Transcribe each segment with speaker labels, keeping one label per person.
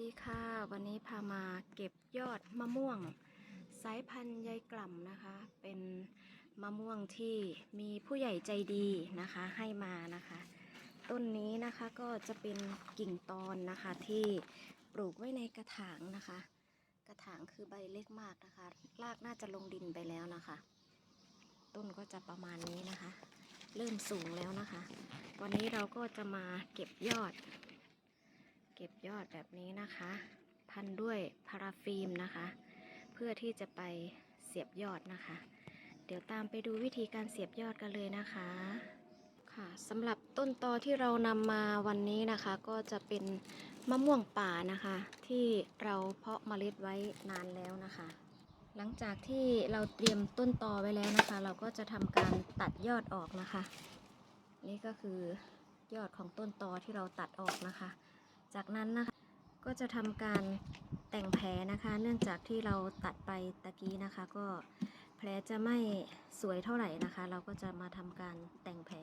Speaker 1: สวัสดีค่ะวันนี้พามาเก็บยอดมะม่วง สายพันธุ์ยายกล่ำนะคะ เป็นมะม่วงที่มีผู้ใหญ่ใจดีนะคะให้มานะคะ ต้นนี้นะคะก็จะเป็นกิ่งตอนนะคะที่ปลูกไว้ในกระถางนะคะ กระถางคือใบเล็กมากนะคะ รากน่าจะลงดินไปแล้วนะคะ ต้นก็จะประมาณนี้นะคะ เริ่มสูงแล้วนะคะ วันนี้เราก็จะมาเก็บยอด เก็บยอดแบบนี้นะคะ พันด้วยพาราฟิล์มนะคะ เพื่อที่จะไปเสียบยอดนะคะ เดี๋ยวตามไปดูวิธีการเสียบยอดกันเลยนะคะค่ะสำหรับต้นตอที่เรานำมาวันนี้นะคะ ก็จะเป็นมะม่วงป่านะคะ ที่เราเพาะเมล็ดไว้นานแล้วนะคะ หลังจากที่เราเตรียมต้นตอไว้แล้วนะคะ เราก็จะทำการตัดยอดออกนะคะ นี่ก็คือยอดของต้นตอที่เราตัดออกนะคะ จากนั้นนะคะก็จะทำการแต่งแผลนะคะ เนื่องจากที่เราตัดไปตะกี้นะคะ ก็แผลจะไม่สวยเท่าไหร่นะคะ เราก็จะมาทำการแต่งแผล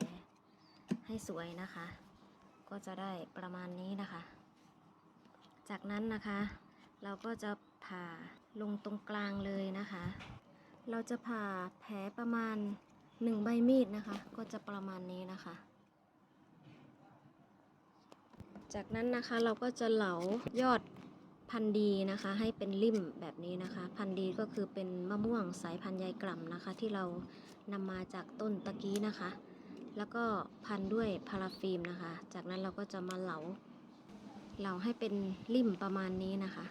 Speaker 1: ให้สวยนะคะ ก็จะได้ประมาณนี้นะคะ จากนั้นนะคะ เราก็จะผ่าลงตรงกลางเลยนะคะ เราจะผ่าแผลประมาณหนึ่งใบมีดนะคะ ก็จะประมาณนี้นะคะ จากนั้นนะคะเราก็จะเหลายอดพันธุ์ดีนะคะ ให้เป็นริ่มแบบนี้นะคะ พันธุ์ดีก็คือเป็นมะม่วงสายพันธุ์ใยกล่ำนะคะ ที่เรานำมาจากต้นตะกี้นะคะ แล้วก็พันด้วยพาราฟิล์มนะคะ จากนั้นเราก็จะมาเหลาเหลาให้เป็นริ่มประมาณนี้นะคะ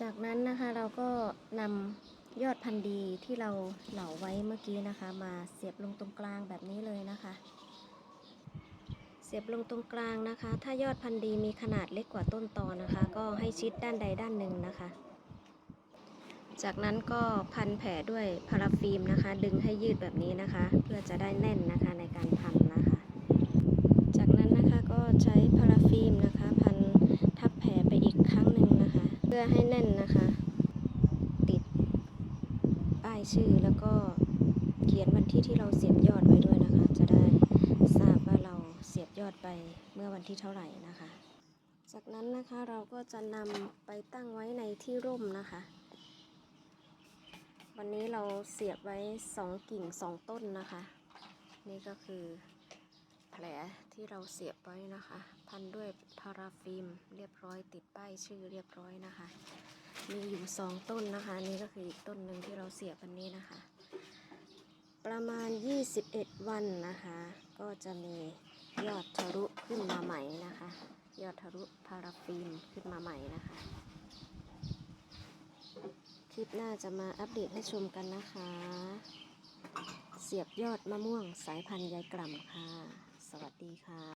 Speaker 1: จากนั้นนะคะเราก็นำยอดพันธุ์ดีที่เราเหลาไว้เมื่อกี้นะคะ มาเสียบลงตรงกลางแบบนี้เลยนะคะ เสียบลงตรงกลางนะคะ ถ้ายอดพันธุ์ดีมีขนาดเล็กกว่าต้นตอนะคะ ก็ให้ชิดด้านใดด้านหนึ่งนะคะ จากนั้นก็พันแผลด้วยพาราฟิล์มนะคะ ดึงให้ยืดแบบนี้นะคะ เพื่อจะได้แน่นนะคะในการพันนะคะ จากนั้นนะคะก็ใช้พาราฟิล์มนะคะ พันทับแผลไปอีกครั้งหนึ่งนะคะ เพื่อให้แน่นนะคะ ติดป้ายชื่อแล้วก็เขียนวันที่ที่เราเสียบยอดไว้ อดไปเมื่อวันที่เท่าไหร่นะคะ จากนั้นนะคะเราก็จะนำไปตั้งไว้ในที่ร่มนะคะ วันนี้เราเสียบไว้สองกิ่งสองต้นนะคะ นี่ก็คือแผลที่เราเสียบไว้นะคะ พันด้วยพาราฟิล์มเรียบร้อยติดป้ายชื่อเรียบร้อยนะคะ มีอยู่สองต้นนะคะ นี่ก็คืออีกต้นหนึ่งที่เราเสียบวันนี้นะคะ ประมาณ 21 วันนะคะ ก็จะมียอดทะลุขึ้นมาใหม่นะคะ ยอดทะลุพาราฟิล์มขึ้นมาใหม่นะคะ คลิปหน้าจะมาอัปเดตให้ชมกันนะคะ เสียบยอดมะม่วงสายพันธุ์ยายกล่ำค่ะ สวัสดีค่ะ